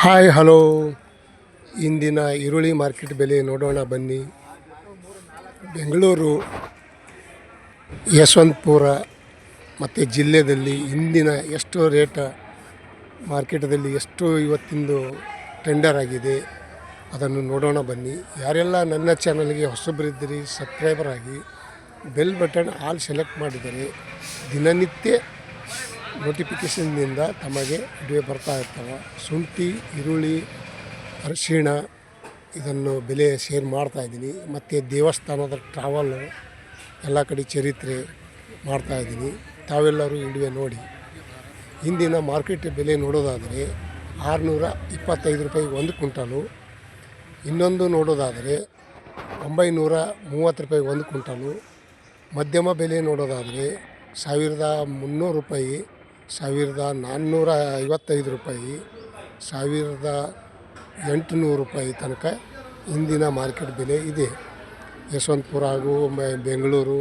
Hi hello ಇಂದಿನ ಈರುಳ್ಳಿ market ಬೆಲೆ ನೋಡೋಣ ಬನ್ನಿ. ಬೆಂಗಳೂರು, ಯಶವಂತಪುರ ಮತ್ತು ಜಿಲ್ಲೆಯಲ್ಲಿ ಇಂದಿನ ಎಷ್ಟು ರೇಟ ಮಾರ್ಕೆಟದಲ್ಲಿ ಎಷ್ಟು ಇವತ್ತಿಂದು ಟೆಂಡರ್ ಆಗಿದೆ. ಅದನ್ನು ನೋಡೋಣ ಬನ್ನಿ. ಯಾರೆಲ್ಲ ನನ್ನ ಚಾನಲ್ಗೆ ಹೊಸಬರಿದ್ದೀರಿ ಸಬ್ಸ್ಕ್ರೈಬರ್ ಆಗಿ ಬೆಲ್ ಬಟನ್ ಆಲ್ ಸೆಲೆಕ್ಟ್ ಮಾಡಿದರೆ ದಿನನಿತ್ಯ ನೋಟಿಫಿಕೇಷನ್ನಿಂದ ತಮಗೆ ವಿಡಿಯೋ ಬರ್ತಾ ಇರ್ತವೆ. ಶುಂಠಿ, ಈರುಳ್ಳಿ, ಅರಿಶಿಣ ಇದನ್ನು ಬೆಲೆ ಶೇರ್ ಮಾಡ್ತಾ ಇದ್ದೀನಿ. ಮತ್ತು ದೇವಸ್ಥಾನದ ಟ್ರಾವಲ್ ಎಲ್ಲ ಕಡೆ ಚರಿತ್ರೆ ಮಾಡ್ತಾ ಇದ್ದೀನಿ. ತಾವೆಲ್ಲರೂ ಇಡುವೆ ನೋಡಿ. ಇಂದಿನ ಮಾರ್ಕೆಟ್ ಬೆಲೆ ನೋಡೋದಾದರೆ ಆರುನೂರ ಇಪ್ಪತ್ತೈದು ರೂಪಾಯಿ ಒಂದು ಕ್ವಿಂಟಲು. ಇನ್ನೊಂದು ನೋಡೋದಾದರೆ ಒಂಬೈನೂರ ಮೂವತ್ತು ರೂಪಾಯಿ ಒಂದು ಕ್ವಿಂಟಲು. ಮಧ್ಯಮ ಬೆಲೆ ನೋಡೋದಾದರೆ ಸಾವಿರದ ಮುನ್ನೂರು ರೂಪಾಯಿ. ಸಾವಿರದ ನಾನ್ನೂರ ಐವತ್ತೈದು ರೂಪಾಯಿ, ಸಾವಿರದ ಎಂಟುನೂರು ರೂಪಾಯಿ ತನಕ ಇಂದಿನ ಮಾರ್ಕೆಟ್ ಬೆಲೆ ಇದೆ. ಯಶವಂತಪುರ ಹಾಗೂ ಬೆಂಗಳೂರು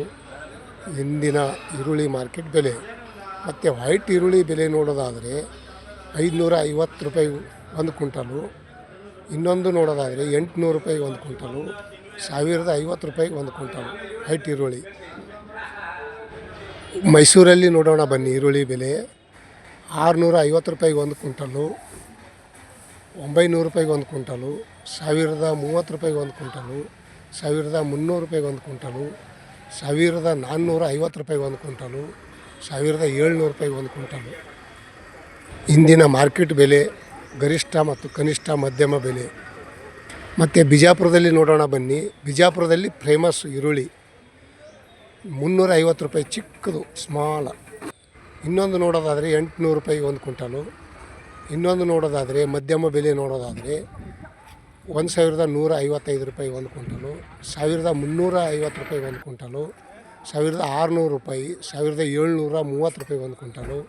ಇಂದಿನ ಈರುಳ್ಳಿ ಮಾರ್ಕೆಟ್ ಬೆಲೆ. ಮತ್ತು ವೈಟ್ ಈರುಳ್ಳಿ ಬೆಲೆ ನೋಡೋದಾದರೆ ಐದುನೂರ ಐವತ್ತು ರೂಪಾಯಿ ಒಂದು ಕ್ವಿಂಟಲು, ಇನ್ನೊಂದು ನೋಡೋದಾದರೆ ಎಂಟುನೂರು ರೂಪಾಯಿ ಒಂದು ಕ್ವಿಂಟಲು, ಸಾವಿರದ ಐವತ್ತು ರೂಪಾಯಿ ಒಂದು ಕ್ವಿಂಟಲು ವೈಟ್ ಈರುಳ್ಳಿ. ಮೈಸೂರಲ್ಲಿ ನೋಡೋಣ ಬನ್ನಿ ಈರುಳ್ಳಿ ಬೆಲೆ. ಆರುನೂರ ಐವತ್ತು ರೂಪಾಯಿಗೆ ಒಂದು ಕ್ವಿಂಟಲು, ಒಂಬೈನೂರು ರೂಪಾಯಿಗೆ ಒಂದು ಕ್ವಿಂಟಲು, ಸಾವಿರದ ಮೂವತ್ತು ರೂಪಾಯಿಗೆ ಒಂದು ಕ್ವಿಂಟಲು, ಸಾವಿರದ ಮುನ್ನೂರು ರೂಪಾಯಿಗೆ ಒಂದು ಕ್ವಿಂಟಲು, ಸಾವಿರದ ನಾನ್ನೂರ ಐವತ್ತು ರೂಪಾಯಿಗೆ ಒಂದು ಕ್ವಿಂಟಲು, ಸಾವಿರದ ಏಳ್ನೂರು ರೂಪಾಯಿಗೆ ಒಂದು ಕ್ವಿಂಟಲು. ಇಂದಿನ ಮಾರ್ಕೆಟ್ ಬೆಲೆ ಗರಿಷ್ಠ ಮತ್ತು ಕನಿಷ್ಠ ಮಧ್ಯಮ ಬೆಲೆ. ಮತ್ತು ಬಿಜಾಪುರದಲ್ಲಿ ನೋಡೋಣ ಬನ್ನಿ. ಬಿಜಾಪುರದಲ್ಲಿ ಫೇಮಸ್ ಈರುಳ್ಳಿ. ಮುನ್ನೂರ ಐವತ್ತು ರೂಪಾಯಿ ಚಿಕ್ಕದು ಸ್ಮಾಲ ಇನ್ನೊಂದು ನೋಡೋದಾದರೆ ಎಂಟುನೂರು ರೂಪಾಯಿ ಒಂದು ಕ್ವಿಂಟಲು. ಇನ್ನೊಂದು ನೋಡೋದಾದರೆ ಮಧ್ಯಮ ಬೆಲೆ ನೋಡೋದಾದರೆ ಒಂದು ಸಾವಿರದ ನೂರ ಐವತ್ತೈದು ರೂಪಾಯಿ ಒಂದು ಕ್ವಿಂಟಲು, ಸಾವಿರದ ಮುನ್ನೂರ ಐವತ್ತು ರೂಪಾಯಿ ಒಂದು ಕ್ವಿಂಟಲು, ಸಾವಿರದ ಆರುನೂರು ರೂಪಾಯಿ, ಸಾವಿರದ ಏಳ್ನೂರ ಮೂವತ್ತು ರೂಪಾಯಿ ಒಂದು ಕ್ವಿಂಟಲು,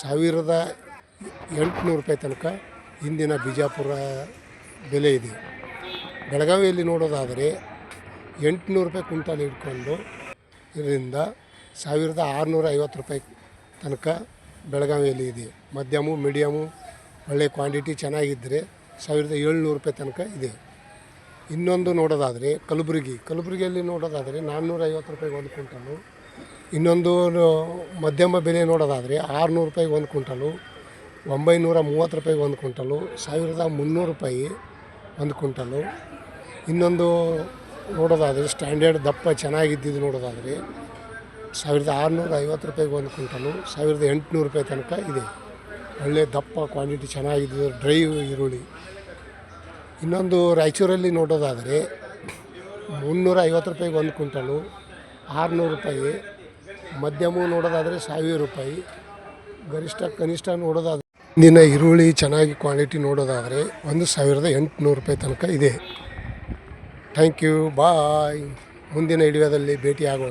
ಸಾವಿರದ ಎಂಟುನೂರು ರೂಪಾಯಿ ತನಕ ಇಂದಿನ ಬಿಜಾಪುರ ಬೆಲೆ ಇದೆ. ಬೆಳಗಾವಿಯಲ್ಲಿ ನೋಡೋದಾದರೆ ಎಂಟುನೂರು ರೂಪಾಯಿ ಕ್ವಿಂಟಲ್ ಹಿಡ್ಕೊಂಡು ಇದರಿಂದ ಸಾವಿರದ ಆರುನೂರ ಐವತ್ತು ರೂಪಾಯಿ ತನಕ ಬೆಳಗಾವಿಯಲ್ಲಿ ಇದೆ. ಮಧ್ಯಮು, ಮೀಡಿಯಮು ಒಳ್ಳೆ ಕ್ವಾಂಟಿಟಿ ಚೆನ್ನಾಗಿದ್ದರೆ ಸಾವಿರದ ಏಳ್ನೂರು ರೂಪಾಯಿ ತನಕ ಇದೆ. ಇನ್ನೊಂದು ನೋಡೋದಾದರೆ ಕಲಬುರಗಿ. ಕಲಬುರಗಿಯಲ್ಲಿ ನೋಡೋದಾದರೆ ನಾನ್ನೂರೈವತ್ತು ರೂಪಾಯಿಗೆ ಒಂದು ಕ್ವಿಂಟಲು. ಇನ್ನೊಂದು ಮಧ್ಯಮ ಬೆಲೆ ನೋಡೋದಾದರೆ ಆರುನೂರು ರೂಪಾಯಿಗೆ ಒಂದು ಕ್ವಿಂಟಲು. ಒಂಬೈನೂರ ಮೂವತ್ತು ರೂಪಾಯಿಗೆ ಒಂದು ಕ್ವಿಂಟಲು. ಸಾವಿರದ ಮುನ್ನೂರು ರೂಪಾಯಿ ಒಂದು ಕ್ವಿಂಟಲು. ಇನ್ನೊಂದು ನೋಡೋದಾದರೆ ಸ್ಟ್ಯಾಂಡರ್ಡ್ ದಪ್ಪ ಚೆನ್ನಾಗಿದ್ದಿದ್ದು ನೋಡೋದಾದರೆ ಸಾವಿರದ ಆರುನೂರ ಐವತ್ತು ರೂಪಾಯಿಗೆ ಒಂದು ಕ್ವಿಂಟಲು, ಸಾವಿರದ ಎಂಟುನೂರು ರೂಪಾಯಿ ತನಕ ಇದೆ. ಒಳ್ಳೆ ದಪ್ಪ ಕ್ವಾಂಟಿಟಿ ಚೆನ್ನಾಗಿದ್ದು ಡ್ರೈ ಈರುಳ್ಳಿ. ಇನ್ನೊಂದು ರಾಯಚೂರಲ್ಲಿ ನೋಡೋದಾದರೆ, ಮುನ್ನೂರ ಐವತ್ತು ರೂಪಾಯಿಗೆ ಒಂದು ಕ್ವಿಂಟಲು, ಆರುನೂರು ರೂಪಾಯಿ. ಮಧ್ಯಮ ನೋಡೋದಾದರೆ ಸಾವಿರ ರೂಪಾಯಿ. ಗರಿಷ್ಠ, ಕನಿಷ್ಠ ನೋಡೋದಾದರೆ ಇಂದಿನ ಈರುಳ್ಳಿ ಚೆನ್ನಾಗಿ ಕ್ವಾಲಿಟಿ ನೋಡೋದಾದರೆ ಒಂದು ಸಾವಿರದ ಎಂಟುನೂರು ರೂಪಾಯಿ ತನಕ ಇದೆ. ಥ್ಯಾಂಕ್ ಯು ಬಾಯ್ ಮುಂದಿನ ವಿಡಿಯೋದಲ್ಲಿ ಭೇಟಿಯಾಗೋಣ.